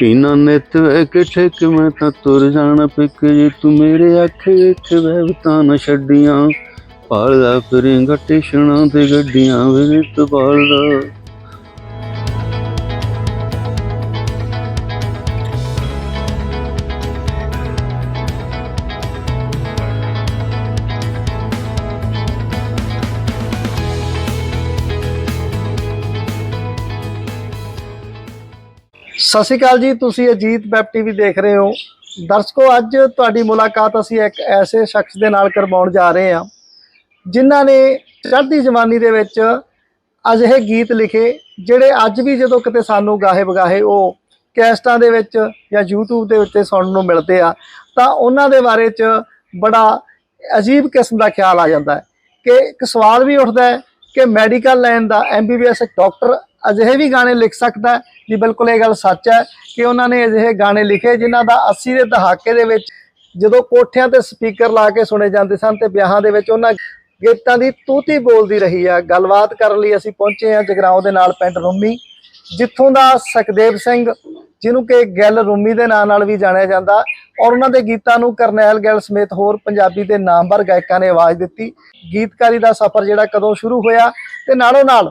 ਕੀਨਾ ਨਿਤ ਵੇ ਕਿ ਠੇਕ ਮੈਂ ਤਾਂ ਤੁਰ ਜਾਣਾ ਪਿੱਕ ਜੇ ਤੂੰ ਮੇਰੇ ਅੱਖੇ ਵੇਖ ਵਹਿਬਤਾਂ ਨਾ ਛੱਡੀਆਂ। ਪਾਲਦਾ ਫਿਰੇਂਗਾ ਟੇਸ਼ਣਾ ਤੇ ਗੱਡੀਆਂ ਵੇ ਨਿਤ ਪਾਲਦਾ। ਸਤਿ ਸ਼੍ਰੀ ਅਕਾਲ ਜੀ, ਤੁਸੀਂ ਅਜੀਤ ਵੈਬ ਟੀਵੀ ਦੇਖ ਰਹੇ ਹੋ। ਦਰਸ਼ਕੋ, ਅੱਜ ਤੁਹਾਡੀ ਮੁਲਾਕਾਤ ਅਸੀਂ ਇੱਕ ਐਸੇ ਸ਼ਖਸ ਦੇ ਨਾਲ ਕਰਵਾਉਣ ਜਾ ਰਹੇ ਹਾਂ, ਜਿਨ੍ਹਾਂ ਨੇ ਚੜ੍ਹਦੀ ਜਵਾਨੀ ਦੇ ਵਿੱਚ ਅਜਿਹੇ ਗੀਤ ਲਿਖੇ, ਜਿਹੜੇ ਅੱਜ ਵੀ ਜਦੋਂ ਕਿਤੇ ਸਾਨੂੰ ਗਾਹੇ ਬਗਾਹੇ ਉਹ ਕੈਸਟਾਂ ਦੇ ਵਿੱਚ ਜਾਂ YouTube ਦੇ ਉੱਤੇ ਸੁਣਨ ਨੂੰ ਮਿਲਦੇ ਆ, ਤਾਂ ਉਹਨਾਂ ਦੇ ਬਾਰੇ 'ਚ ਬੜਾ ਅਜੀਬ ਕਿਸਮ ਦਾ ਖਿਆਲ ਆ ਜਾਂਦਾ ਹੈ ਕਿ ਇੱਕ ਸਵਾਲ ਵੀ ਉੱਠਦਾ ਹੈ ਕਿ ਮੈਡੀਕਲ ਲਾਈਨ ਦਾ ਐਮਬੀਬੀਐਸ ਡਾਕਟਰ ਅਜਿਹੇ ਵੀ ਗਾਣੇ ਲਿਖ ਸਕਦਾ ਹੈ ਜੀ ਬਿਲਕੁਲ ਇਹ ਗੱਲ ਸੱਚ ਹੈ ਕਿ ਉਹਨਾਂ ਨੇ ਅਜਿਹੇ ਗਾਣੇ ਲਿਖੇ ਜਿਨ੍ਹਾਂ ਦਾ 80 ਦੇ ਦਹਾਕੇ ਦੇ ਵਿੱਚ ਜਦੋਂ ਕੋਠਿਆਂ ਤੇ ਸਪੀਕਰ ਲਾ ਕੇ ਸੁਣੇ ਜਾਂਦੇ ਸਨ ਤੇ ਵਿਆਹਾਂ ਦੇ ਵਿੱਚ ਉਹਨਾਂ ਗੀਤਾਂ ਦੀ ਤੂਤੀ ਬੋਲਦੀ ਰਹੀ ਆ ਗੱਲਬਾਤ ਕਰਨ ਲਈ ਅਸੀਂ ਪਹੁੰਚੇ ਹਾਂ ਜਗਰਾਉਂ ਦੇ ਨਾਲ ਪਿੰਡ ਰੂਮੀ, ਜਿੱਥੋਂ ਦਾ ਸੁਖਦੇਵ ਸਿੰਘ, ਜਿਹਨੂੰ ਕਿ ਗਿੱਲ ਰੂਮੀ ਦੇ ਨਾਂ ਨਾਲ ਵੀ ਜਾਣਿਆ ਜਾਂਦਾ ਔਰ ਉਹਨਾਂ ਦੇ ਗੀਤਾਂ ਨੂੰ ਕਰਨੈਲ ਗਿੱਲ ਸਮੇਤ ਹੋਰ ਪੰਜਾਬੀ ਦੇ ਨਾਮਵਰ ਗਾਇਕਾਂ ਨੇ ਆਵਾਜ਼ ਦਿੱਤੀ। ਗੀਤਕਾਰੀ ਦਾ ਸਫ਼ਰ ਜਿਹੜਾ ਕਦੋਂ ਸ਼ੁਰੂ ਹੋਇਆ ਤੇ ਨਾਲੋਂ ਨਾਲ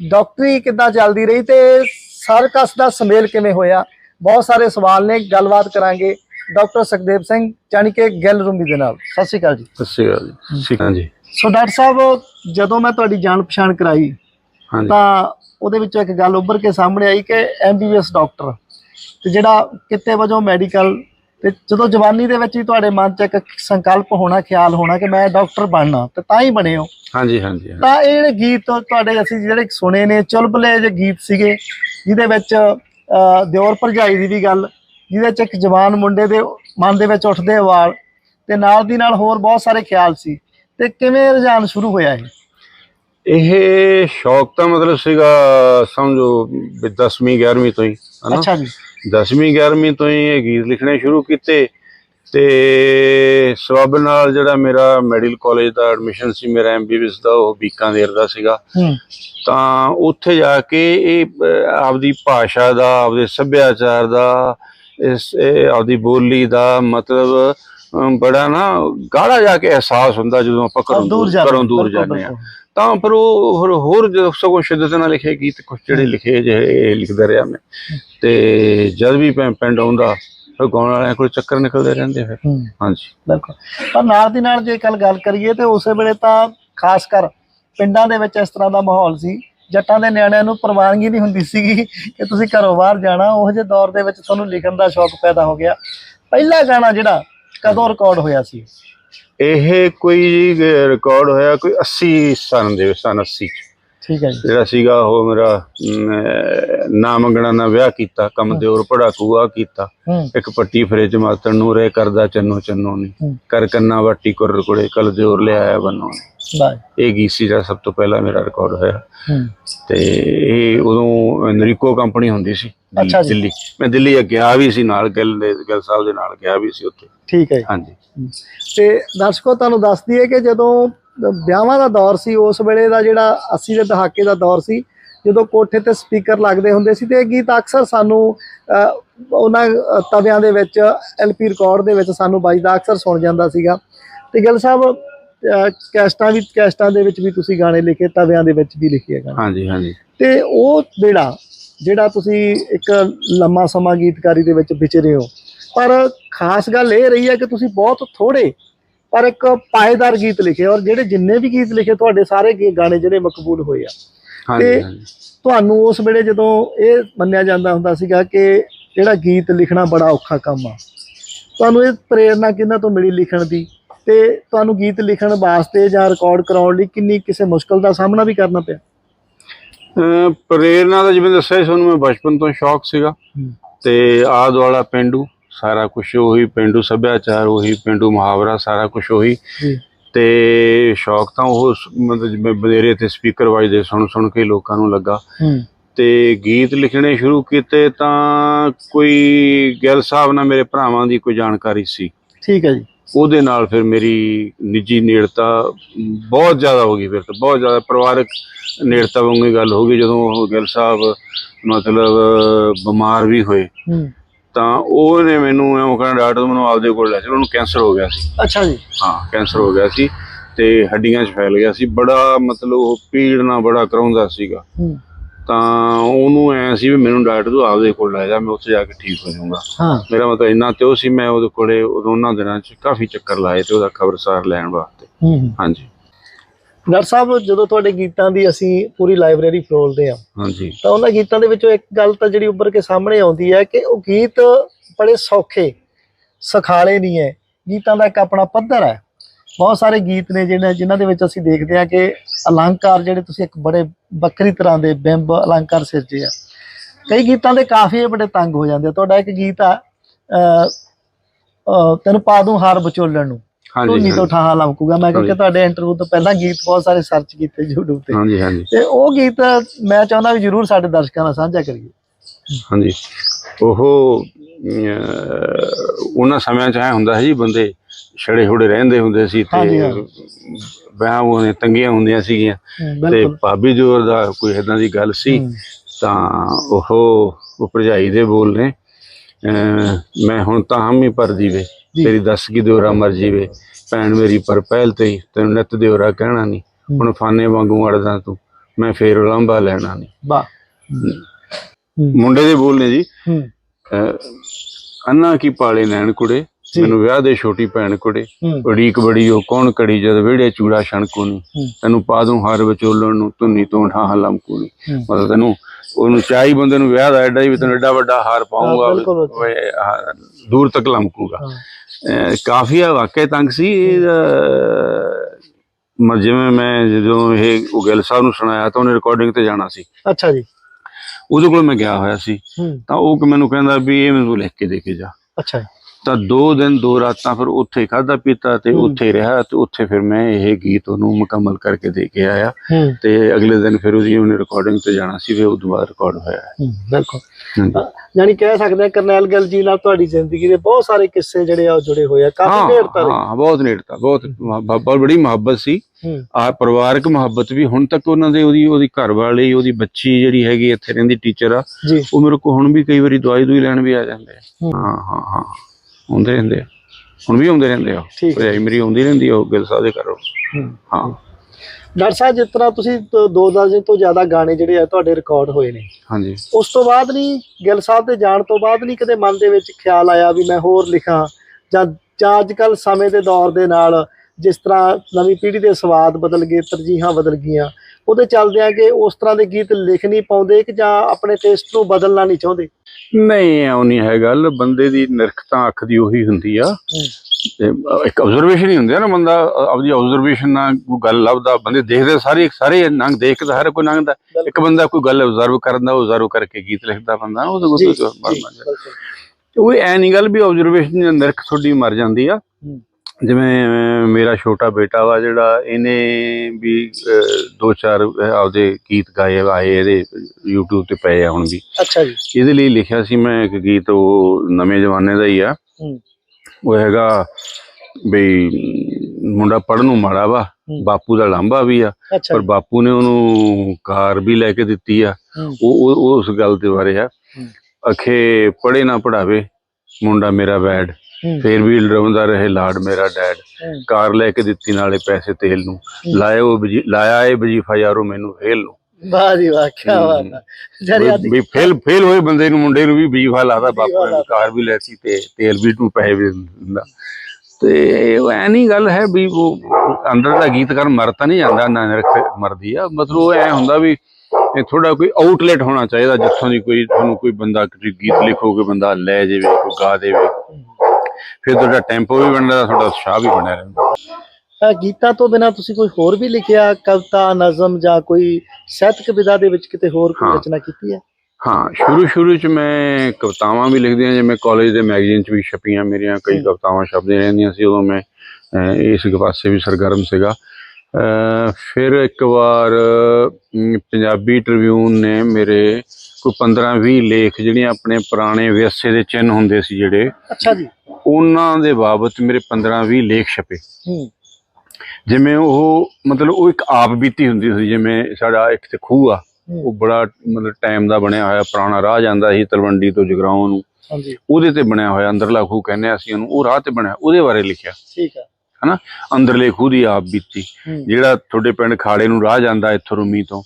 ਡਾਕਟਰੀ ਕਿੱਦਾਂ ਚੱਲਦੀ ਰਹੀ ਤੇ ਸਰਕਸ ਦਾ ਸਮੇਲ ਕਿਵੇਂ ਹੋਇਆ? ਬਹੁਤ ਸਾਰੇ ਸਵਾਲ ਨੇ ਗੱਲਬਾਤ ਕਰਾਂਗੇ ਡਾਕਟਰ ਸੁਖਦੇਵ ਸਿੰਘ ਜਾਣੀ ਕਿ ਗਿੱਲ ਰੂਮੀ ਦੇ ਨਾਲ। ਸਤਿ ਸ਼੍ਰੀ ਅਕਾਲ ਜੀ। ਸਤਿ ਸ਼੍ਰੀ ਅਕਾਲ ਜੀ। ਸ਼੍ਰੀ ਅਕਾਲ ਜੀ। ਸੋ ਡਾਕਟਰ ਸਾਹਿਬ ਜਦੋਂ ਮੈਂ ਤੁਹਾਡੀ ਜਾਣ ਪਛਾਣ ਕਰਾਈ ਤਾਂ ਉਹਦੇ ਵਿੱਚ ਇੱਕ ਗੱਲ ਉੱਭਰ ਕੇ ਸਾਹਮਣੇ ਆਈ ਕਿ ਐਮਬੀਬੀਐਸ ਡਾਕਟਰ ਤੇ ਜਿਹੜਾ ਕਿਤੇ ਵਜੋਂ ਮੈਡੀਕਲ ਤੇ ਜਦੋਂ ਜਵਾਨੀ ਦੇ ਵਿੱਚ ਹੀ ਤੁਹਾਡੇ ਮਨ 'ਚ ਇੱਕ ਸੰਕਲਪ ਹੋਣਾ ਖਿਆਲ ਹੋਣਾ ਕਿ ਮੈਂ ਡਾਕਟਰ ਬਣਨਾ ਤੇ ਤਾਂ ਹੀ ਬਣੇ ਹੋ। ਹਾਂਜੀ ਹਾਂਜੀ। ਤਾਂ ਇਹ ਜਿਹੜੇ ਗੀਤ ਤੁਹਾਡੇ ਅਸੀਂ ਜਿਹੜੇ ਸੁਣੇ ਨੇ ਚੁਲਬਲੇ ਜਿਹੇ ਗੀਤ ਸੀਗੇ ਜਿਹਦੇ ਵਿੱਚ ਦਿਓਰ ਭਰਜਾਈ ਦੀ ਵੀ ਗੱਲ ਜਿਹਦੇ 'ਚ ਇੱਕ ਜਵਾਨ ਮੁੰਡੇ ਦੇ ਮਨ ਦੇ ਵਿੱਚ ਉੱਠਦੇ ਵਾਲ ਤੇ ਨਾਲ ਦੀ ਨਾਲ ਹੋਰ ਬਹੁਤ ਸਾਰੇ ਖਿਆਲ ਸੀ। ਤੇ ਕਿਵੇਂ ਰੁਝਾਨ ਸ਼ੁਰੂ ਹੋਇਆ ਇਹ? ਇਹ ਸ਼ੌਕ ਤਾਂ ਮਤਲਬ ਸੀਗਾ ਸਮਝੋ ਵੀ 10ਵੀਂ 11ਵੀਂ ਤੋਂ ਹੀ ਹਨਾ? ਅੱਛਾ ਜੀ। 10ਵੀਂ 11ਵੀਂ ਤੋਂ ਹੀ ਇਹ ਗੀਤ ਲਿਖਣੇ ਸ਼ੁਰੂ ਕੀਤੇ ਤੇ ਸਬਬ ਨਾਲ ਜਿਹੜਾ ਮੇਰਾ ਮੈਡੀਕਲ ਕਾਲਜ ਦਾ ਐਡਮਿਸ਼ਨ ਸੀ ਮੇਰਾ ਐਮਬੀਬੀਐਸ ਦਾ ਉਹ ਬੀਕਾਨੇਰ ਦਾ ਸੀਗਾ। ਤਾਂ ਉੱਥੇ ਜਾ ਕੇ ਇਹ ਆਪਦੀ ਭਾਸ਼ਾ ਦਾ ਆਪਦੇ ਸੱਭਿਆਚਾਰ ਦਾ ਇਸ ਇਹ ਆਪਦੀ ਬੋਲੀ ਦਾ ਮਤਲਬ ਬੜਾ ਨਾ ਗਾੜਾ ਜਾ ਕੇ ਅਹਿਸਾਸ ਹੁੰਦਾ ਜਦੋਂ ਆਪਾਂ ਘਰੋਂ ਦੂਰ ਦੂਰ ਜਾਂਦੇ ਘਰੋਂ ਦੂਰ ਜਾਂਦੇ ਆ। ਤਾਂ ਫਿਰ ਉਹ ਹੋਰ ਜਦੋਂ ਸਗੋਂ ਸ਼ਿੱਦਤ ਨਾਲ ਲਿਖੇ ਗੀਤ ਕੁਝ ਜਿਹੜੇ ਲਿਖੇ ਜਿਹੇ ਲਿਖਦਾ ਰਿਹਾ ਮੈਂ। ਤੇ ਜਦ ਵੀ ਪਿੰਡ ਆਉਂਦਾ ਫਿਰ ਗਾਉਣ ਵਾਲਿਆਂ ਕੋਲ ਚੱਕਰ ਨਿਕਲਦੇ ਰਹਿੰਦੇ ਫਿਰ। ਹਾਂਜੀ। ਬਿਲਕੁਲ। ਪਰ ਨਾਲ ਦੀ ਨਾਲ ਜੇ ਕੱਲ ਗੱਲ ਕਰੀਏ ਤੇ ਉਸੇ ਵੇਲੇ ਤਾਂ ਖਾਸ ਕਰ ਪਿੰਡਾਂ ਦੇ ਵਿੱਚ ਇਸ ਤਰ੍ਹਾਂ ਦਾ ਮਾਹੌਲ ਸੀ। ਜੱਟਾਂ ਦੇ ਨਿਆਣਿਆਂ ਨੂੰ ਪ੍ਰਵਾਨਗੀ ਨਹੀਂ ਹੁੰਦੀ ਸੀਗੀ ਕਿ ਤੁਸੀਂ ਘਰੋਂ ਬਾਹਰ ਜਾਣਾ। ਉਹ ਜਿਹੇ ਦੌਰ ਦੇ ਵਿੱਚ ਤੁਹਾਨੂੰ ਲਿਖਣ ਦਾ ਸ਼ੌਕ ਪੈਦਾ ਹੋ ਗਿਆ। ਪਹਿਲਾ ਗਾਣਾ ਜਿਹੜਾ ਕਦੋਂ ਰਿਕਾਰਡ ਹੋਇਆ ਸੀ? ਇਹ ਕੋਈ ਰਿਕਾਰਡ ਹੋਇਆ ਕੋਈ 80 ਸਨ ਦੇ ਸਨ 80 ਚ। ਠੀਕ ਹੈ ਜੀ। ਜਿਹੜਾ ਸੀਗਾ ਉਹ ਮੇਰਾ ਨਾ ਮੰਗਣਾ ਨਾ ਵਿਆਹ ਕੀਤਾ ਕੰਮ ਦੇ ਹੋਰ ਪੜਾਕੂ ਆ ਕੀਤਾ। ਹੂੰ। ਇੱਕ ਪੱਟੀ ਫਰੇ ਜਮਾਤਣ ਨੂੰ ਰੇ ਕਰਦਾ ਚੰਨੋ ਚੰਨੋ ਨੇ। ਹੂੰ। ਕਰ ਕੰਨਾ ਵਾਟੀ ਕੁਰ ਕੁੜੇ ਕਲ ਦੇ ਹੋਰ ਲਿਆਇਆ ਬੰਨੋ ਇਹ ਗੀਤ ਸੀ ਜਿਹੜਾ ਸਭ ਤੋਂ ਪਹਿਲਾਂ ਮੇਰਾ ਰਿਕਾਰਡ ਹੋਇਆ। ਹੂੰ। ਤੇ ਇਹ ਉਦੋਂ ਨਰੀਕੋ ਕੰਪਨੀ ਹੁੰਦੀ ਸੀ ਦਿੱਲੀ- ਮੈਂ ਦਿੱਲੀ ਗਿਆ ਵੀ ਸੀ ਨਾਲ ਗਿੱਲ ਦੇ ਗਿੱਲ ਸਾਹਿਬ ਦੇ ਨਾਲ ਗਿਆ ਵੀ ਸੀ ਉੱਥੇ। ਠੀਕ ਹੈ। ਹਾਂਜੀ। ਤੇ ਦਰਸ਼ਕੋ ਤੁਹਾਨੂੰ ਦੱਸ ਦਈਏ ਕਿ ਜਦੋਂ ਵਿਆਹਾਂ ਦਾ ਦੌਰ ਸੀ ਉਸ ਵੇਲੇ ਦਾ ਜਿਹੜਾ 80 ਦੇ ਦਹਾਕੇ ਦਾ ਦੌਰ ਸੀ ਜਦੋਂ ਕੋਠੇ ਤੇ ਸਪੀਕਰ ਲੱਗਦੇ ਹੁੰਦੇ ਸੀ ਤੇ ਇਹ ਗੀਤ ਅਕਸਰ ਸਾਨੂੰ ਉਹਨਾਂ ਤਵਿਆਂ ਦੇ ਵਿੱਚ ਐਲਪੀ ਰਿਕਾਰਡ ਦੇ ਵਿੱਚ ਸਾਨੂੰ ਵੱਜਦਾ ਅਕਸਰ ਸੁਣ ਜਾਂਦਾ ਸੀਗਾ। ਤੇ ਗਿੱਲ ਸਾਹਿਬ ਕੈਸਟਾਂ ਵੀ ਕੈਸਟਾਂ ਦੇ ਵਿੱਚ ਵੀ ਤੁਸੀਂ ਗਾਣੇ ਲਿਖੇ ਤਵਿਆਂ ਦੇ ਵਿੱਚ ਵੀ ਲਿਖੇ ਗਾਣੇ। ਹਾਂਜੀ ਹਾਂਜੀ। ਤੇ ਉਹ ਵੇਲਾ ਜਿਹੜਾ ਤੁਸੀਂ ਇੱਕ ਲੰਮਾ ਸਮਾਂ ਗੀਤਕਾਰੀ ਦੇ ਵਿੱਚ ਵਿਚਰੇ ਹੋ ਪਰ ਖਾਸ ਗੱਲ ਇਹ ਰਹੀ ਹੈ ਕਿ ਤੁਸੀਂ ਬਹੁਤ ਥੋੜੇ ਪਰ ਇੱਕ ਪਾਏਦਾਰ ਗੀਤ ਲਿਖੇ ਔਰ ਜਿਹੜੇ ਜਿੰਨੇ ਵੀ ਗੀਤ ਲਿਖੇ ਤੁਹਾਡੇ ਸਾਰੇ ਗਾਣੇ ਜਿਹੜੇ ਮਕਬੂਲ ਹੋਏ ਆ। ਤੇ- ਤੁਹਾਨੂੰ ਉਸ ਵੇਲੇ ਜਦੋਂ ਇਹ ਮੰਨਿਆ ਜਾਂਦਾ ਹੁੰਦਾ ਸੀਗਾ ਕਿ ਜਿਹੜਾ ਗੀਤ ਲਿਖਣਾ ਬੜਾ ਔਖਾ ਕੰਮ ਆ ਤੁਹਾਨੂੰ ਇਹ ਪ੍ਰੇਰਣਾ ਕਿਹਨਾਂ ਤੋਂ ਮਿਲੀ ਲਿਖਣ ਦੀ? ਤੇ ਤੁਹਾਨੂੰ ਗੀਤ ਲਿਖਣ ਵਾਸਤੇ ਜਾਂ ਰਿਕਾਰਡ ਕਰਾਉਣ ਲਈ ਕਿੰਨੀ ਕਿਸੇ ਮੁਸ਼ਕਲ ਦਾ ਸਾਹਮਣਾ ਵੀ ਕਰਨਾ ਪਿਆ? ਅਹ ਪ੍ਰੇਰਨਾ ਦਾ ਜਿਵੇਂ ਦੱਸਿਆ ਸੀ ਤੁਹਾਨੂੰ ਮੈਂ ਬਚਪਨ ਤੋਂ ਸ਼ੌਕ ਸੀਗਾ। ਤੇ ਆਦ ਵਾਲਾ ਪਿੰਡੂ ਸਾਰਾ ਕੁਝ ਉਹੀ ਪਿੰਡੂ ਸੱਭਿਆਚਾਰ ਉਹੀ ਪਿੰਡੂ ਮੁਹਾਵਰਾ ਸਾਰਾ ਕੁਝ ਉਹੀ। ਤੇ ਸ਼ੌਕ ਤਾਂ ਉਹ ਮਤਲਬ ਜਿਵੇਂ ਬਨੇਰੇ ਤੇ ਸਪੀਕਰ ਵੱਜਦੇ ਸੁਣ ਸੁਣ ਕੇ ਲੋਕਾਂ ਨੂੰ ਲੱਗਾ। ਤੇ ਗੀਤ ਲਿਖਣੇ ਸ਼ੁਰੂ ਕੀਤੇ ਤਾਂ ਕੋਈ ਗਿੱਲ ਸਾਹਿਬ ਨਾਲ ਮੇਰੇ ਭਰਾਵਾਂ ਦੀ ਕੋਈ ਜਾਣਕਾਰੀ ਸੀ। ਠੀਕ ਹੈ ਜੀ। ਉਹਦੇ ਨਾਲ ਫਿਰ ਮੇਰੀ ਨਿੱਜੀ ਨੇੜਤਾ ਬਹੁਤ ਜ਼ਿਆਦਾ ਹੋ ਗਈ ਫਿਰ ਤਾਂ। ਬਹੁਤ ਜ਼ਿਆਦਾ ਪਰਿਵਾਰਕ ਨੇੜਤਾ ਵਾਂਗੂ ਗੱਲ ਹੋ ਗਈ ਜਦੋਂ ਗਿੱਲ ਸਾਹਿਬ ਮਤਲਬ ਬਿਮਾਰ ਵੀ ਹੋਏ। ਤਾਂ ਉਹਨੇ ਮੈਨੂੰ ਐਂ ਕਹਿੰਦਾ ਡਾਕਟਰ ਮੈਨੂੰ ਆਪਦੇ ਕੋਲ ਲੈ ਚਲੋ ਉਹਨੂੰ ਕੈਂਸਰ ਹੋ ਗਿਆ ਸੀ। ਅੱਛਾ ਜੀ। ਹਾਂ ਕੈਂਸਰ ਹੋ ਗਿਆ ਸੀ ਤੇ ਹੱਡੀਆਂ 'ਚ ਫੈਲ ਗਿਆ ਸੀ। ਬੜਾ ਮਤਲਬ ਉਹ ਪੀੜਨਾ ਬੜਾ ਕਰਾਉਂਦਾ ਸੀਗਾ। ਤਾਂ ਉਹਨੂੰ ਐ ਸੀ ਵੀ ਮੈਨੂੰ ਡਾਕਟਰ ਤੋਂ ਆਪਦੇ ਕੋਲ ਲੈ ਜਾ ਮੈਂ ਉੱਥੇ ਜਾ ਕੇ ਠੀਕ ਹੋ ਜਾਊਂਗਾ। ਮੇਰਾ ਮਤਲਬ ਇੰਨਾ ਤੇ ਉਹ ਸੀ ਮੈਂ ਉਹਦੇ ਕੋਲੇ ਉਹਨਾਂ ਦਿਨਾਂ 'ਚ ਕਾਫੀ ਚੱਕਰ ਲਾਏ ਤੇ ਉਹਦਾ ਖਬਰਸਾਰ ਲੈਣ ਵਾਸਤੇ। ਹਾਂਜੀ। ਡਾਕਟਰ ਸਾਹਿਬ ਜਦੋਂ ਤੁਹਾਡੇ ਗੀਤਾਂ ਦੀ ਅਸੀਂ ਪੂਰੀ ਲਾਇਬ੍ਰੇਰੀ ਫਰੋਲਦੇ ਆ ਹਾਂਜੀ। ਤਾਂ ਉਹਨਾਂ ਗੀਤਾਂ ਦੇ ਵਿੱਚੋਂ ਇੱਕ ਗੱਲ ਤਾਂ ਜਿਹੜੀ ਉੱਭਰ ਕੇ ਸਾਹਮਣੇ ਆਉਂਦੀ ਹੈ ਕਿ ਉਹ ਗੀਤ ਬੜੇ ਸੌਖੇ ਸਖਾਲੇ ਨਹੀਂ ਹੈ। ਗੀਤਾਂ ਦਾ ਇੱਕ ਆਪਣਾ ਪੱਧਰ ਹੈ। ਬਹੁਤ ਸਾਰੇ ਗੀਤ ਨੇ ਜਿਹੜੇ ਜਿਨ੍ਹਾਂ ਦੇ ਵਿੱਚ ਅਸੀਂ ਦੇਖਦੇ ਹਾਂ ਕਿ ਅਲੰਕਾਰ ਜਿਹੜੇ ਤੁਸੀਂ ਇੱਕ ਬੜੇ ਵੱਖਰੀ ਤਰ੍ਹਾਂ ਦੇ ਬਿੰਬ ਅਲੰਕਾਰ ਸਿਰਜੇ ਆ। ਕਈ ਗੀਤਾਂ ਦੇ ਕਾਫੀ ਬੜੇ ਤੰਗ ਹੋ ਜਾਂਦੇ ਆ। ਤੁਹਾਡਾ ਇੱਕ ਗੀਤ ਆ ਤੈਨੂੰ ਪਾ ਦੂੰ ਹਾਰ ਵਿਚੋਲਣ ਨੂੰ। ਹਾਂਜੀ ਧੁਨੀ ਤੋਂ ਹਾਂਜੀ। ਠਾਹਾ ਲਮਕੂਗਾ ਮੈਂ ਕਿਉਂਕਿ ਹਾਂਜੀ। ਤੁਹਾਡੇ ਇੰਟਰਵਿਊ ਤੋਂ ਪਹਿਲਾਂ ਗੀਤ ਬਹੁਤ ਸਾਰੇ ਸਰਚ ਕੀਤੇ YouTube ਤੇ। ਹਾਂਜੀ ਹਾਂਜੀ। ਤੇ ਉਹ ਗੀਤ ਮੈਂ ਚਾਹੁੰਦਾ ਵੀ ਜਰੂਰ ਸਾਡੇ ਦਰਸ਼ਕਾਂ ਨਾਲ ਸਾਂਝਾ ਕਰੀਏ। ਹਾਂਜੀ। ਉਹ ਅਹ, ਉਹਨਾਂ ਸਮਿਆਂ 'ਚ ਐ ਹੁੰਦਾ ਸੀ ਜੀ ਬੰਦੇ ਛੜੇ ਛੁੜੇ ਰਹਿੰਦੇ ਹੁੰਦੇ ਸੀ ਹਾਂਜੀ, ਤੇ ਹਾਂਜੀ। ਵਿਆਹ ਤੰਗੀਆਂ ਹੁੰਦੀਆਂ ਸੀਗੀਆਂ। ਹਮ, ਤੇ ਬਿਲਕੁਲ। ਭਾਬੀ ਜੋਰ ਦਾ ਕੋਈ ਇਦਾਂ ਦੀ ਗੱਲ ਸੀ ਹਮ, ਤਾਂ ਉਹ ਉਹ ਭਰਜਾਈ ਦੇ ਬੋਲ ਨੇ ਅਹ, ਮੈਂ ਹੁਣ ਤਾਂ ਹਮ ਹੀ ਜੀ। ਤੇਰੀ ਦੱਸ ਕੀ ਦਿਓਰਾ ਮਰ ਜੀਵੇ। ਭੈਣ ਮੇਰੀ ਪਰ ਪਹਿਲ ਤੇ ਤੈਨੂੰ ਨਿੱਤ ਦਿਓਰਾ ਕਹਿਣਾ ਨਹੀਂ। ਹੁਣ ਫਾਨੇ ਵਾਂਗੂ ਅੜਦਾ ਤੂੰ ਮੈਂ ਫੇਰ ਲੰਬਾ ਲੈਣਾ ਨਹੀਂ। ਵਾਹ। ਮੁੰਡੇ ਦੇ ਬੋਲ ਨੇ ਜੀ। ਅੰਨਾ ਕੀ ਪਾਲੇ ਨੈਣ ਕੁੜੇ। ਮੈਨੂੰ ਵਿਆਹ ਦੇ ਛੋਟੀ ਭੈਣ ਕੁੜੇ। ਉਡੀਕ ਬੜੀ ਉਹ ਕੌਣ ਕੜੀ ਜਦ ਵਿਹੜੇ ਚੂੜਾ ਛਣਕੂ ਨੀ। ਹਮ। ਤੈਨੂੰ ਪਾ ਦੂੰ ਹਾਰ ਵਿਚੋਲਣ ਨੂੰ ਧੁੰਨੀ ਤੋਂ ਠਾਹ ਲਮਕੂ ਨੀ। ਹਮ। ਮਤਲਬ ਤੈਨੂੰ ਉਹਨੂੰ ਚਾਹੀ ਬੰਦੇ ਨੂੰ ਵਿਆਹ ਦਾ ਐਡਾ ਹੀ ਵੀ ਤੈਨੂੰ ਐਡਾ ਵੱਡਾ ਹਾਰ ਪਾਉਂਗਾ ਦੂਰ ਤੱਕ ਲਮਕੂਗਾ। ਕਾਫੀ ਆ ਵਾਕਿਆ ਤੰਗ ਸੀ ਮ- ਜਿਵੇਂ ਮੈਂ ਜਦੋਂ ਇਹ ਉਹ ਗਿੱਲ ਸਾਹਿਬ ਨੂੰ ਸੁਣਾਇਆ ਤਾਂ ਉਹਨੇ ਰਿਕਾਰਡਿੰਗ ਤੇ ਜਾਣਾ ਸੀ। ਅੱਛਾ ਜੀ। ਉਹਦੇ ਕੋਲ ਮੈਂ ਗਿਆ ਹੋਇਆ ਸੀ। ਤਾਂ ਉਹ ਮੈਨੂੰ ਕਹਿੰਦਾ ਵੀ ਇਹ ਮੈਨੂੰ ਲਿਖ ਕੇ ਦੇ ਕੇ ਜਾ। ਅੱਛਾ ਜੀ। ਤਾਂ ਦੋ ਦਿਨ ਦੋ ਰਾਤਾਂ ਫਿਰ ਉੱਥੇ ਖਾਦਾ ਪੀਤਾ ਤੇ। ਉੱਥੇ ਰਿਹਾ ਤੇ ਉੱਥੇ ਫਿਰ ਮੈਂ ਇਹ ਗੀਤ ਉਹਨੂੰ ਮੁਕੰਮਲ ਕਰਕੇ ਦੇ ਕੇ ਆਇਆ। ਤੇ ਅਗਲੇ ਦਿਨ ਫਿਰ ਉਹਦੀ ਉਹਨੇ ਰਿਕਾਰਡਿੰਗ ਤੇ ਜਾਣਾ ਸੀ ਫਿਰ ਉਦੋਂ ਬਾਅਦ ਰਿਕਾਰਡ ਹੋਇਆ ਬਿਲਕੁਲ। ਯਾਨੀ ਕਹਿ ਸਕਦੇ ਕਰਨੈਲ ਗਿੱਲ ਜੀ ਨਾਲ ਤੁਹਾਡੀ ਜ਼ਿੰਦਗੀ ਦੇ ਬਹੁਤ ਸਾਰੇ ਕਿੱਸੇ ਜਿਹੜੇ ਆ ਜੁੜੇ ਹੋਏ ਆ। ਕਾਫੀ ਨੇੜਤਾ ਹਾਂ ਬਹੁਤ ਨੇੜਤਾ ਬਹੁਤ ਬਹੁਤ ਬੜੀ ਮੁਹੱਬਤ ਸੀ। ਆ ਪਰਿਵਾਰਕ ਮੁਹੱਬਤ ਵੀ ਹੁਣ ਤੱਕ ਉਹਨਾਂ ਦੇ ਉਹਦੀ ਉਹਦੀ ਘਰ ਵਾਲੀ ਉਹਦੀ ਬੱਚੀ ਜਿਹੜੀ ਹੈਗੀ ਇੱਥੇ ਰਹਿੰਦੀ ਟੀਚਰ ਆ ਉਹ ਮੇਰੇ ਕੋਲ ਹੁਣ ਵੀ ਕਈ ਵਾਰੀ ਦਵਾਈ ਦੂਈ ਲੈਣ ਵੀ ਆ ਜਾਂਦੇ ਹਾਂ ਹਾਂ ਹਾਂ। ਆਉਂਦੇ ਰਹਿੰਦੇ ਆ। ਹੁਣ ਵੀ ਆਉਂਦੇ ਰਹਿੰਦੇ ਆ। ਠੀਕ ਹੈ। ਭਰਜਾਈ ਮੇਰੀ ਆਉਂਦੀ ਰਹਿੰਦੀ ਆ ਉਹ ਗਿੱਲ ਸਾਹਿਬ ਦੇ ਘਰੋਂ। ਹਾਂ। ਡਾਕਟਰ ਸਾਹਿਬ ਜਿਸ ਤਰ੍ਹਾਂ ਤੁਸੀਂ ਦ- ਦੋ ਦਰਜਨ ਤੋਂ ਜ਼ਿਆਦਾ ਗਾਣੇ ਜਿਹੜੇ ਆ ਤੁਹਾਡੇ ਰਿਕਾਰਡ ਹੋਏ ਨੇ। ਹਾਂਜੀ। ਉਸ ਤੋਂ ਬਾਅਦ ਨਹੀਂ ਗਿੱਲ ਸਾਹਿਬ ਦੇ ਜਾਣ ਤੋਂ ਬਾਅਦ ਨਹੀਂ ਕਦੇ ਮਨ ਦੇ ਵਿੱਚ ਖਿਆਲ ਆਇਆ ਵੀ ਮੈਂ ਹੋਰ ਲਿਖਾਂ? ਜਾਂ ਜਾਂ ਅੱਜ ਕੱਲ ਸਮੇਂ ਦੇ ਦੌਰ ਦੇ ਨਾਲ ਜਿਸ ਤਰ੍ਹਾਂ ਨਵੀਂ ਪੀੜ੍ਹੀ ਦੇ ਸਵਾਦ ਬਦਲ ਗਏ ਤਰਜੀਹਾਂ ਬਦਲ ਗਈਆਂ ਉਹਦੇ ਚੱਲਦੇ ਆ ਕਿ ਉਸ ਤਰ੍ਹਾਂ ਦੇ ਗੀਤ ਲਿਖ ਨਹੀਂ ਪਾਉਂਦੇ ਕਿ ਜਾਂ ਆਪਣੇ ਟੇਸਟ ਨੂੰ ਬਦਲਣਾ ਨਹੀਂ ਚਾਹੁੰਦੇ? ਨਹੀਂ ਐਉਂ ਨਹੀਂ ਹੈ ਗੱਲ। ਬੰਦੇ ਦੀ ਨਿਰਖ ਤਾਂ ਅੱਖ ਦੀ ਉਹੀ ਹੁੰਦੀ ਆ। ਇੱਕ ਆਬਜ਼ਰਵੇਸ਼ਨ ਹੀ ਹੁੰਦੀ ਆ ਨਾ ਬੰਦਾ ਆਪਦੀ ਆਬਜ਼ਰਵੇਸ਼ਨ ਨਾਲ ਕੋਈ ਗੱਲ ਲੱਭਦਾ ਬੰਦੇ ਦੇਖਦੇ ਸਾਰੇ ਸਾਰੇ ਨੰਗ ਦੇਖਦਾ ਹਰ ਕੋਈ ਨੰਗਦਾ। ਇੱਕ ਬੰਦਾ ਕੋਈ ਗੱਲ ਆਬਜ਼ਰਵ ਕਰਦਾ ਉਹ ਆਬਜ਼ਰਵ ਕਰਕੇ ਗੀਤ ਲਿਖਦਾ ਬੰਦਾ ਉਹ ਤਾਂ। ਉਹ ਐ ਨਹੀਂ ਗੱਲ ਵੀ ਆਬਜ਼ਰਵੇਸ਼ਨ ਦੀ ਨਿਰਖ ਤੁਹਾਡੀ ਮਰ ਜਾਂਦੀ ਆ। ਜਿਵੇਂ ਮੇਰਾ ਛੋਟਾ ਬੇਟਾ ਵਾ ਜਿਹੜਾ ਇਹਨੇ ਵੀ ਦੋ ਚਾਰ ਆਪਦੇ ਗੀਤ ਗਾਏ ਆਏ ਇਹਦੇ YouTube ਤੇ ਪਏ ਆ ਹੁਣ ਵੀ ਅੱਛਾ ਜੀ ਇਹਦੇ ਲਈ ਲਿਖਿਆ ਸੀ ਮੈਂ ਇੱਕ ਗੀਤ ਉਹ ਨਵੇਂ ਜ਼ਮਾਨੇ ਦਾ ਹੀ ਆ। ਉਹ ਹੈਗਾ ਬਈ ਮੁੰਡਾ ਪੜਨ ਨੂੰ ਮਾੜਾ ਵਾ। ਬਾਪੂ ਦਾ ਲਾਂਭਾ ਵੀ ਆ ਪਰ ਬਾਪੂ ਨੇ ਉਹਨੂੰ ਕਾਰ ਵੀ ਲੈ ਕੇ ਦਿੱਤੀ ਆ। ਉਹ ਉਸ ਗੱਲ ਦੇ ਬਾਰੇ ਆ। ਅਖੇ ਪੜੇ ਨਾ ਪੜਾਵੇ ਮੁੰਡਾ ਮੇਰਾ ਬੈਡ। ਫੇਰ ਵੀ ਡਰਾਉਂਦਾ ਰਹੇ ਲਾਡ ਮੇਰਾ ਡੈਡ। ਕਾਰ ਲੈ ਕੇ ਦਿੱਤੀ ਨਾਲੇ ਪੈਸੇ ਤੇਲ ਨੂੰ। ਲਾਇਆ ਉਹ ਲਾਇਆ ਇਹ ਵਜੀਫਾ ਯਾਰੋ ਮੈਨੂੰ ਫੇਲ ਨੂੰ। ਵਾਹ ਜੀ ਵਾਹ ਕੀ। ਬਾਤ ਵੀ ਫੇਲ ਫੇਲ ਹੋਏ ਬੰਦੇ ਨੂੰ ਮੁੰਡੇ ਨੂੰ ਵੀ ਵਜੀਫਾ ਲਾਦਾ ਬਾਪੂ ਨੇ। ਕਾਰ ਵੀ ਲੈਤੀ ਤੇ ਤੇਲ ਵੀ ਨੂੰ ਪੈਸੇ ਵੀ ਦਿੰਦਾ। ਤੇ ਐ ਨਹੀਂ ਗੱਲ ਹੈ ਵੀ ਉਹ ਅੰਦਰ ਦਾ ਗੀਤਕਾਰ ਮਰ ਤਾਂ ਨਹੀਂ ਜਾਂਦਾ ਨਾ ਨਿਰਖ ਮਰਦੀ ਆ। ਮਤਲਬ ਉਹ ਐ ਹੁੰਦਾ ਵੀ ਇਹ ਥੋੜਾ ਕੋਈ ਆਊਟਲੈਟ ਹੋਣਾ ਚਾਹੀਦਾ ਜਿੱਥੋਂ ਦੀ ਕੋਈ ਤੁਹਾਨੂੰ ਕੋਈ ਬੰਦਾ ਗੀਤ ਲਿਖੋਗੇ ਬੰਦਾ ਲੈ ਜਾਵੇ ਕੋਈ ਗਾ ਦੇਵੇ। ਫਿਰ ਤੁਹਾਡਾ ਟੈਂਪੋ ਵੀ ਬਣਦਾ ਤੁਹਾਡਾ ਉਤਸ਼ਾਹ ਵੀ ਬਣਿਆ ਰਹਿੰਦਾ ਗੀਤਾਂ ਤੋਂ ਬਿਨਾ ਤੁਸੀਂ ਕੋਈ ਹੋਰ ਵੀ ਲਿਖਿਆ ਕਵਿਤਾ ਨਜ਼ਮ ਜਾਂ ਕੋਈ ਸਾਹਿਤਕ ਵਿਧਾ ਦੇ ਵਿੱਚ ਕਿਤੇ ਹੋਰ ਕੋਈ। ਰਚਨਾ ਕੀਤੀ ਹੈ ਹਾਂ ਸ਼ੁਰੂ ਸ਼ੁਰੂ ਚ ਮੈਂ ਕਵਿਤਾਵਾਂ ਵੀ ਲਿਖਦੀਆਂ ਜਿਵੇਂ ਕਾਲਜ ਦੇ ਮੈਗਜ਼ੀਨ ਚ ਵੀ ਛਪੀਆਂ ਮੇਰੀਆਂ ਕਈ। ਕਵਿਤਾਵਾਂ ਛਪਦੀਆਂ ਰਹਿੰਦੀਆਂ ਸੀ ਉਦੋਂ ਮੈਂ ਇਸ ਪਾਸੇ ਵੀ ਸਰਗਰਮ ਸੀਗਾ ਫਿਰ ਇੱਕ ਵਾਰ ਪੰਜਾਬੀ ਟ੍ਰਿਬਿਊਨ ਨੇ ਮੇਰੇ ਕੋਈ 15 20 ਲੇਖ ਜਿਹੜੀਆਂ ਆਪਣੇ ਪੁਰਾਣੇ ਵਿਰਸੇ ਦੇ ਚਿੰਨ੍ਹ ਹੁੰਦੇ ਸੀ ਜਿਹੜੇ ਅੱਛਾ ਜੀ। ਉਹਨਾਂ ਦੇ ਬਾਬਤ ਮੇਰੇ 15 20 ਲੇਖ ਛਪੇ। ਜਿਵੇਂ ਉਹ ਮਤਲਬ ਉਹ ਇੱਕ ਆਪ ਬੀਤੀ ਹੁੰਦੀ ਸੀ ਜਿਵੇਂ ਸਾਡਾ ਇੱਕ ਤੇ ਖੂਹ ਆ। ਉਹ ਬੜਾ ਮਤਲਬ ਟਾਈਮ ਦਾ ਬਣਿਆ ਹੋਇਆ ਪੁਰਾਣਾ ਰਾਹ ਜਾਂਦਾ ਸੀ ਤਲਵੰਡੀ ਤੋਂ ਜਗਰਾਉਂ ਨੂੰ। ਹਾਂਜੀ। ਉਹਦੇ ਤੇ ਬਣਿਆ ਹੋਇਆ ਅੰਦਰਲਾ ਖੂਹ ਕਹਿੰਦੇ ਆ ਅਸੀਂ ਉਹਨੂੰ ਉਹ ਰਾਹ ਤੇ ਬਣਿਆ ਉਹਦੇ ਬਾਰੇ ਲਿਖਿਆ। ਠੀਕ ਹੈ ਹਨਾ? ਅੰਦਰਲੇ ਖੂਹ ਦੀ ਆਪ ਬੀਤੀ। ਜਿਹੜਾ ਤੁਹਾਡੇ ਪਿੰਡ ਖਾੜੇ ਨੂੰ ਰਾਹ ਜਾਂਦਾ ਇੱਥੋਂ ਰੂਮੀ ਤੋਂ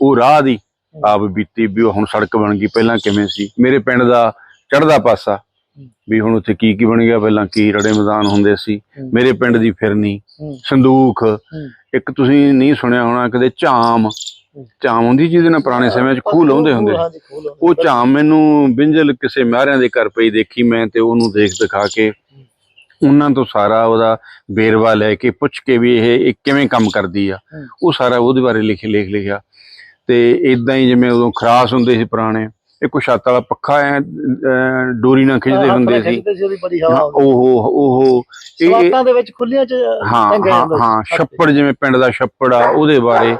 ਉਹ ਰਾਹ ਦੀ ਆਪ ਬੀਤੀ ਵੀ ਹੁਣ ਸੜਕ ਬਣ ਗਈ ਪਹਿਲਾਂ ਕਿਵੇਂ ਸੀ? ਮੇਰੇ ਪਿੰਡ ਦਾ ਚੜਦਾ ਪਾਸਾ ਵੀ ਹੁਣ ਉੱਥੇ ਕੀ ਕੀ ਬਣ ਗਿਆ ਪਹਿਲਾਂ ਕੀ ਰੜੇ ਮੈਦਾਨ ਹੁੰਦੇ ਸੀ। ਮੇਰੇ ਪਿੰਡ ਦੀ ਫਿਰਨੀ ਸੰਦੂਖ। ਇੱਕ ਤੁਸੀਂ ਨਹੀਂ ਸੁਣਿਆ ਹੋਣਾ ਕਦੇ ਝਾਮ। ਝਾਮ ਹੁੰਦੀ ਜਿਹਦੇ ਨਾਲ ਪੁਰਾਣੇ ਸਮੇਂ 'ਚ ਖੂਹ ਲਾਉਂਦੇ ਹੁੰਦੇ ਲਾਉਂਦੇ ਉਹ ਝਾਮ ਮੈਨੂੰ ਬਿੰਜਲ ਕਿਸੇ ਮਹਾਰਿਆਂ ਦੇ ਘਰ ਪਈ ਦੇਖੀ ਮੈਂ ਤੇ ਉਹਨੂੰ ਦੇਖ ਦਿਖਾ ਕੇ। ਉਹਨਾਂ ਤੋਂ ਸਾਰਾ ਉਹਦਾ ਬੇਰਵਾ ਲੈ ਕੇ ਪੁੱਛ ਕੇ ਵੀ ਇਹ ਇਹ ਕਿਵੇਂ ਕੰਮ ਕਰਦੀ ਆ। ਉਹ ਸਾਰਾ ਉਹਦੇ ਬਾਰੇ ਲਿਖ ਲੇਖ ਲਿਖਿਆ ਤੇ ਇਦਾਂ ਹੀ ਜਿਵੇਂ ਉਦੋਂ ਖਰਾਸ ਹੁੰਦੇ ਸੀ ਪੁਰਾਣੇ ਇੱਕ ਛੱਤ ਵਾਲਾ ਪੱਖਾ ਐ ਡੋਰੀ ਨਾਲ ਖਿੱਚਦੇ ਹੁੰਦੇ ਸੀ। ਉਹ ਉਹ ਇਹ- ਸਵਾਤਾਂ ਦੇ ਵਿੱਚ ਖੁੱਲੀਆਂ ਚ ਹਾਂ ਹਾਂ ਛੱਪੜ ਜਿਵੇਂ ਪਿੰਡ ਦਾ ਛੱਪੜ ਆ ਉਹਦੇ ਬਾਰੇ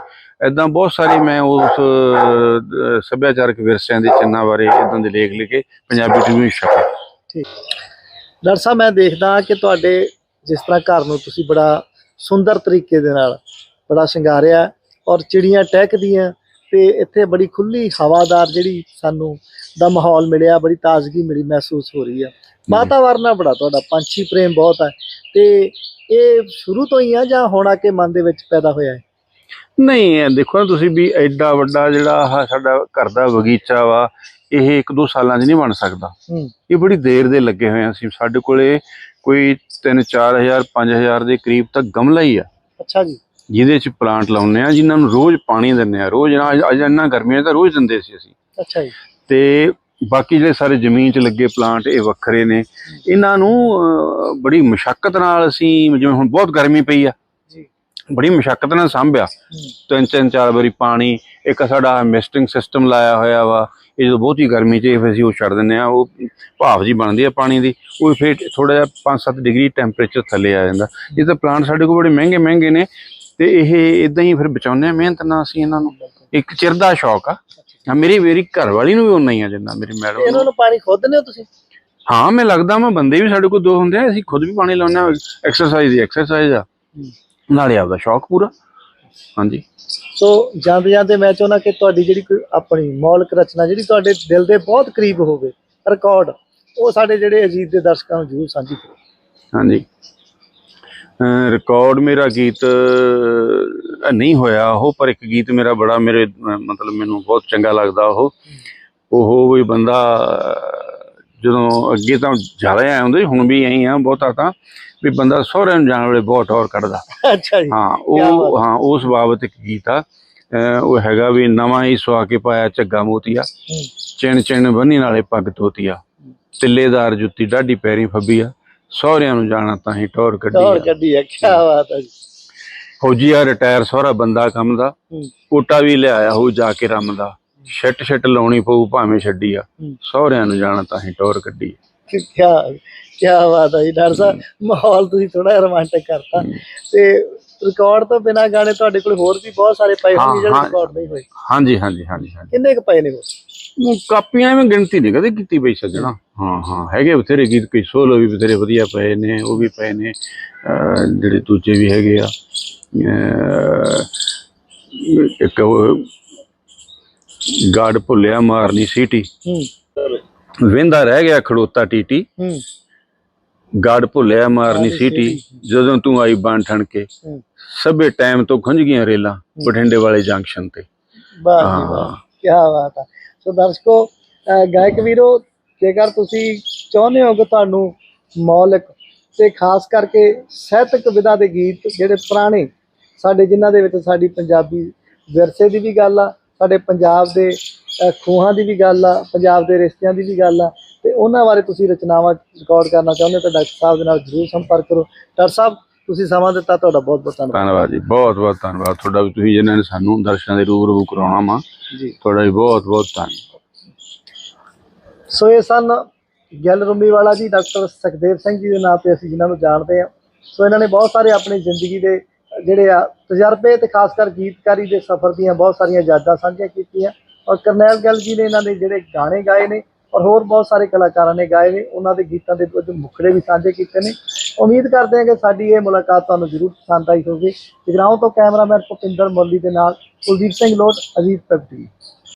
ਇਦਾਂ ਬਹੁਤ ਸਾਰੇ ਮੈਂ ਉਸ ਸੱਭਿਆਚਾਰਕ ਵਿਰਸਿਆਂ ਦੇ ਚਿੰਨ੍ਹਾਂ ਬਾਰੇ ਇਦਾਂ ਦੇ ਲੇਖ ਲਿਖੇ ਪੰਜਾਬੀ ਟ੍ਰਿਬਿਊਨ ਛਪੇ ਠੀਕ। ਡਾਕਟਰ ਸਾਹਿਬ ਮੈਂ ਦੇਖਦਾ ਕਿ ਤੁਹਾਡੇ ਜਿਸ ਤਰ੍ਹਾਂ ਘਰ ਨੂੰ ਤੁਸੀਂ ਬੜਾ ਸੁੰਦਰ ਤਰੀਕੇ ਦੇ ਨਾਲ ਬੜਾ ਸ਼ਿੰਗਾਰਿਆ ਔਰ ਚਿੜੀਆਂ ਟਹਿਕਦੀਆਂ ਤੇ ਇੱਥੇ ਬੜੀ ਖੁੱਲੀ ਹਵਾਦਾਰ ਜਿਹੜੀ ਸਾਨੂੰ ਦਾ ਮਾਹੌਲ ਮਿਲਿਆ ਬੜੀ ਤਾਜ਼ਗੀ ਮਿਲੀ ਮਹਿਸੂਸ ਹੋ ਰਹੀ ਆ। ਵਾਤਾਵਰਨ ਆ ਬੜਾ ਤੁਹਾਡਾ ਪੰਛੀ ਪ੍ਰੇਮ ਬਹੁਤ ਹੈ ਤੇ ਇਹ ਸ਼ੁਰੂ ਤੋਂ ਹੀ ਆ ਜਾਂ ਹੁਣ ਆ ਕੇ ਮਨ ਦੇ ਵਿੱਚ ਪੈਦਾ ਹੋਇਆ ਹੈ? ਨਹੀਂ ਦੇਖੋ ਨਾ ਤੁਸੀਂ ਵੀ ਐਡਾ ਵੱਡਾ ਜਿਹੜਾ ਸਾਡਾ ਘਰ ਦਾ ਬਗੀਚਾ ਵਾ ਇਹ ਇੱਕ ਦੋ ਸਾਲਾਂ 'ਚ ਨਹੀਂ ਬਣ ਸਕਦਾ। ਇਹ ਬੜੀ ਦੇਰ ਦੇ ਲੱਗੇ ਹੋਏ ਆ ਅਸੀਂ। ਸਾਡੇ ਕੋਲੇ ਕੋਈ 3-4000 5000 ਦੇ ਕਰੀਬ ਤੱਕ ਗਮਲਾ ਹੀ ਆ। ਅੱਛਾ ਜੀ। ਜਿਹਦੇ 'ਚ ਪਲਾਂਟ ਲਾਉਂਦੇ ਆ ਜਿਨ੍ਹਾਂ ਨੂੰ ਰੋਜ਼ ਪਾਣੀ ਦਿੰਦੇ ਆ। ਰੋਜ਼ ਨਾ ਅੱਜ ਇੰਨਾ ਗਰਮੀਆਂ ਤਾਂ ਰੋਜ਼ ਦਿੰਦੇ ਸੀ ਅਸੀਂ। ਅੱਛਾ ਜੀ। ਤੇ ਬਾਕੀ ਜਿਹੜੇ ਸਾਰੇ ਜ਼ਮੀਨ 'ਚ ਲੱਗੇ ਪਲਾਂਟ ਇਹ ਵੱਖਰੇ ਨੇ। ਇਹਨਾਂ ਨੂੰ ਬੜੀ ਮੁਸ਼ਕਲ ਨਾਲ ਅਸੀਂ ਜਿਵੇਂ ਹੁਣ ਬਹੁਤ ਗਰਮੀ ਪਈ ਆ ਬੜੀ ਮੁਸ਼ਕਲ ਨਾਲ ਸਾਂਭਿਆ। ਹੂੰ, ਤਿੰਨ ਤਿੰਨ ਚਾਰ ਵਾਰੀ ਪਾਣੀ ਇੱਕ ਸਾਡਾ ਮਿਸਟਿੰਗ ਸਿਸਟਮ ਲਾਇਆ ਹੋਇਆ ਵਾ। ਇਹ ਜਦੋਂ ਬਹੁਤੀ ਗਰਮੀ 'ਚ ਇਹ ਅਸੀਂ ਉਹ ਛੱਡ ਦਿੰਦੇ ਆ ਉਹ ਭਾਫ ਜੀ ਬਣਦੀ ਆ ਪਾਣੀ ਦੀ ਉਹ ਫਿਰ ਥੋੜਾ ਜਿਹਾ 5-7 ਡਿਗਰੀ ਟੈਂਪਰੇਚਰ ਥੱਲੇ ਆ ਜਾਂਦਾ। ਇਹ ਤਾਂ ਪਲਾਂਟ ਸਾਡੇ ਕੋਲ ਬੜੇ ਮਹਿੰਗੇ ਮਹਿੰਗੇ ਨੇ ਤੇ ਇਹ ਇਦਾਂ ਹੀ ਫਿਰ ਬਚਾਉਂਦੇ ਆ ਮਿਹਨਤ ਨਾਲ ਅਸੀਂ ਇਹਨਾਂ ਨੂੰ। ਇੱਕ ਚਿਰ ਦਾ ਸ਼ੌਕ ਆ। ਹਾਂ, ਮੇਰੀ ਮੇਰੀ ਘਰ ਵਾਲੀ ਨੂੰ ਵੀ ਉਨਾ ਹੀ ਆ ਜਿੰਨਾ ਮੇਰੀ ਮੈਡਮ ਇਹਨਾਂ ਨੂੰ ਪਾਣੀ ਖੁਦ ਨੇ ਤੁਸੀਂ? ਹਾਂ ਮੈਂ ਲੱਗਦਾ ਮੈਂ ਬੰਦੇ ਵੀ ਸਾਡੇ ਕੋਲ ਦੋ ਹੁੰਦੇ ਆ ਅਸੀਂ ਖੁਦ ਵੀ ਪਾਣੀ ਲਾਉਂਦੇ ਆ ਐਕਸਰਸਾਈਜ਼ ਦੀ ਐਕਸਰਸਾਈਜ਼ ਆ। ਨਾਲੇ ਆਪਦਾ ਸ਼ੌਕ ਪੂਰਾ। ਹਾਂਜੀ। ਸੋ ਜਾਂਦੇ ਜਾਂਦੇ ਮੈਂ ਚਾਹੁੰਦਾ ਕਿ ਤੁਹਾਡੀ ਜਿਹੜੀ ਕੋਈ ਆਪਣੀ ਮੌਲਿਕ ਰਚਨਾ ਜਿਹੜੀ ਤੁਹਾਡੇ ਦਿਲ ਦੇ ਬਹੁਤ ਕਰੀਬ ਹੋਵੇ ਰਿਕਾਰਡ ਉਹ ਸਾਡੇ ਜਿਹੜੇ ਅਜੀਤ ਦੇ ਦਰਸ਼ਕਾਂ ਨੂੰ ਜ਼ਰੂਰ ਸਾਂਝੀ ਕਰੋ। ਹਾਂਜੀ। ਰਿਕਾਰਡ ਮੇਰਾ ਗੀਤ ਨਹੀਂ ਹੋਇਆ ਉਹ ਪਰ ਇੱਕ ਗੀਤ ਮੇਰਾ ਬੜਾ ਮੇਰੇ ਮਤਲਬ ਮੈਨੂੰ ਬਹੁਤ ਚੰਗਾ ਲੱਗਦਾ ਉਹ। ਉਹ ਵੀ ਬੰਦਾ ਜਦੋਂ ਅੱਗੇ ਤਾਂ ਜ਼ਿਆਦਾ ਆਏ ਹੁੰਦੇ ਹੁਣ ਵੀ ਐਂ ਆ ਬਹੁਤਾ ਤਾਂ। ਵੀ ਬੰਦਾ ਸਹੁਰੇ ਨੂੰ ਜਾਣ ਵੇਲੇ ਬਹੁਤ ਔਰ ਕੱਢਦਾ। ਅੱਛਾ ਜੀ। ਹਾਂ ਉਹ। ਹਾਂ। ਉਸ ਬਾਬਤ ਇੱਕ ਗੀਤ ਆ ਉਹ ਹੈਗਾ ਵੀ ਨਵਾਂ ਹੀ ਸਵਾ ਕੇ ਪਾਇਆ ਝੱਗਾ ਮੋਤੀਆ ਚਿਣ ਚਿਣ ਬੰਨੀ ਨਾਲੇ ਪੱਗ ਤੋਤੀਆ ਤਿੱਲੇਦਾਰ ਜੁੱਤੀ ਡਾਢੀ ਪੈਰੀ ਫੱਬੀ ਆ ਸਹੁਰਿਆਂ ਨੂੰ ਜਾਣਾ ਤਾਂ ਹੀ ਟੌਰ ਕੱਢੀ ਆ ਕੱਢੀ ਹੈ। ਕੀ ਬਾਤ ਹੈ ਜੀ। ਫੌਜੀਆ ਰਿਟਾਇਰ ਸਹੁਰਾ ਬੰਦਾ ਕੰਮ ਦਾ ਕੋਟਾ ਵੀ ਲਿਆਇਆ ਹੋ ਜਾ ਕੇ ਰੰਮ ਦਾ ਛਿੱਟ ਛਿੱਟ ਲਾਉਣੀ ਪਊ ਭਾਵੇਂ ਛੱਡੀ ਆ। ਸਹੁਰਿਆਂ ਨੂੰ ਜਾਣਾ ਤਾਂ ਹੀ ਟੌਰ ਕੱਢੀ ਆ। ਕੀ ਕੀ ਬਾਤ ਹੈ ਜੀ ਡਾਕਟਰ ਸਾਹਿਬ ਮਾਹੌਲ ਤੁਸੀਂ ਥੋੜਾ ਰੋਮਾਂਟਿਕ ਕਰਤਾ। ਤੇ ਰਿਕਾਰਡ ਤੋਂ ਬਿਨਾ ਗਾਣੇ ਤੁਹਾਡੇ ਕੋਲ ਹੋਰ ਵੀ ਬਹੁਤ ਸਾਰੇ ਪਏ ਹੋਣਗੇ ਜਿਹੜੇ। ਰਿਕਾਰਡ ਨਹੀਂ ਹੋਏ। ਹਾਂਜੀ ਹਾਂਜੀ ਹਾਂਜੀ ਕਿੰਨੇ ਕੁ ਪਏ ਨੇ ਉਹ ਕਾਪੀਆਂ ਐਵੇਂ ਗਿਣਤੀ ਨਹੀਂ ਕਦੇ ਕੀਤੀ ਬਈ ਸੱਜਣਾ। ਹਾਂ ਹਾਂ ਹੈਗੇ ਬਥੇਰੇ ਗੀਤ ਕੋਈ ਸੋਲੋ ਵੀ ਬਥੇਰੇ ਵਧੀਆ ਪਏ ਨੇ ਉਹ ਵੀ ਪਏ ਨੇ। ਜਿਹੜੇ ਦੂਜੇ ਵੀ ਹੈਗੇ ਆ। ਇੱਕ ਗਾਡ ਭੁੱਲਿਆ ਮਾਰਨੀ ਸੀਟੀ। ਹੂੰ। ਵਿੰਦਾ ਰਹਿ ਗਿਆ ਖੜੋਤਾ ਟੀਟੀ। ਹੂੰ। ਗਾਡ ਭੁੱਲਿਆ ਮਾਰਨੀ ਸੀਟੀ। ਜਦੋਂ ਤੂੰ ਆਈ ਬਣ ਠਣ ਕੇ ਸਭੇ ਟਾਈਮ ਤੋਂ ਖੁੰਝ ਗਈਆਂ ਰੇਲਾਂ ਬਠਿੰਡੇ ਵਾਲੇ ਜੰਕਸ਼ਨ ਤੇ। ਵਾਹ ਕੀ ਬਾਤ ਸੋ ਦਰਸ਼ਕੋ ਗਾਇਕ ਵੀਰੋ ਜੇਕਰ ਤੁਸੀਂ ਚਾਹੁੰਦੇ ਹੋ ਕਿ ਤੁਹਾਨੂੰ ਮੌਲਿਕ ਤੇ ਖਾਸ ਕਰਕੇ ਸਾਹਿਤਕ ਵਿਧਾ ਦੇ ਗੀਤ ਜਿਹੜੇ ਪੁਰਾਣੇ ਸਾਡੇ ਜਿਨ੍ਹਾਂ ਦੇ ਵਿੱਚ ਸਾਡੀ ਪੰਜਾਬੀ ਵਿਰਸੇ ਦੀ ਵੀ ਗੱਲ ਆ ਸਾਡੇ ਪੰਜਾਬ ਦੇ ਖੂਹਾਂ ਦੀ ਵੀ ਗੱਲ ਆ ਪੰਜਾਬ ਦੇ ਰਿਸ਼ਤਿਆਂ ਦੀ ਵੀ ਗੱਲ ਆ ਤੇ ਉਹਨਾਂ ਬਾਰੇ ਤੁਸੀਂ ਰਚਨਾਵਾਂ ਰਿਕਾਰਡ ਕਰਨਾ ਚਾਹੁੰਦੇ ਹੋ ਤਾਂ ਡਾਕਟਰ ਸਾਹਿਬ ਦੇ ਨਾਲ ਜ਼ਰੂਰ ਸੰਪਰਕ ਕਰੋ। ਡਾਕਟਰ ਸਾਹਿਬ ਤੁਸੀਂ ਸਮਾਂ ਦਿੱਤਾ ਤੁਹਾਡਾ ਬਹੁਤ ਬਹੁਤ ਧੰਨਵਾਦ। ਧੰਨਵਾਦ ਜੀ ਬਹੁਤ ਬਹੁਤ ਧੰਨਵਾਦ। ਤੁਹਾਡਾ ਵੀ ਤੁਸੀਂ ਜਿਨ੍ਹਾਂ ਨੇ ਸਾਨੂੰ ਦਰਸ਼ਨਾਂ ਦੇ ਰੂਬਰੂ ਕਰਾਉਣਾ ਵਾ ਜੀ। ਤੁਹਾਡਾ ਵੀ ਬਹੁਤ ਬਹੁਤ ਧੰਨਵਾਦ ਸੋ ਇਹ ਸਨ ਗਿੱਲ ਰੁੰਮੀ ਵਾਲਾ ਜੀ ਡਾਕਟਰ ਸੁਖਦੇਵ ਸਿੰਘ ਜੀ ਦੇ ਨਾਮ ਤੇ ਅਸੀਂ ਜਿਨ੍ਹਾਂ ਨੂੰ ਜਾਣਦੇ ਹਾਂ। ਸੋ ਇਹਨਾਂ ਨੇ ਬਹੁਤ ਸਾਰੇ ਆਪਣੀ ਜ਼ਿੰਦਗੀ ਦੇ ਜਿਹੜੇ ਆ ਤਜਰਬੇ ਤੇ ਖਾਸ ਕਰ ਗੀਤਕਾਰੀ ਦੇ ਸਫ਼ਰ ਦੀਆਂ ਬਹੁਤ ਸਾਰੀਆਂ ਯਾਦਾਂ ਸਾਂਝੀਆਂ ਕੀਤੀਆਂ। ਔਰ ਕਰਨੈਲ ਗਿੱਲ ਜੀ ਨੇ ਇਹਨਾਂ ਦੇ ਜਿਹੜੇ ਗਾਣੇ ਗਾਏ ਨੇ ਔਰ ਹੋਰ ਬਹੁਤ ਸਾਰੇ ਕਲਾਕਾਰਾਂ ਨੇ ਗਾਏ ਨੇ, ਉਹਨਾਂ ਦੇ ਗੀਤਾਂ ਦੇ ਕੁਝ ਮੁਖੜੇ ਵੀ ਸਾਂਝੇ ਕੀਤੇ ਨੇ। ਉਮੀਦ ਕਰਦੇ ਹਾਂ ਕਿ ਸਾਡੀ ਇਹ ਮੁਲਾਕਾਤ ਤੁਹਾਨੂੰ ਜ਼ਰੂਰ ਪਸੰਦ ਆਈ ਹੋਵੇ ਜਗਰਾਉਂ ਤੋਂ ਕੈਮਰਾਮੈਨ ਭੁਪਿੰਦਰ ਮੋਲੀ ਦੇ ਨਾਲ ਕੁਲਦੀਪ ਸਿੰਘ ਲੋਟ ਅਜੀਤ ਪਬਟੀ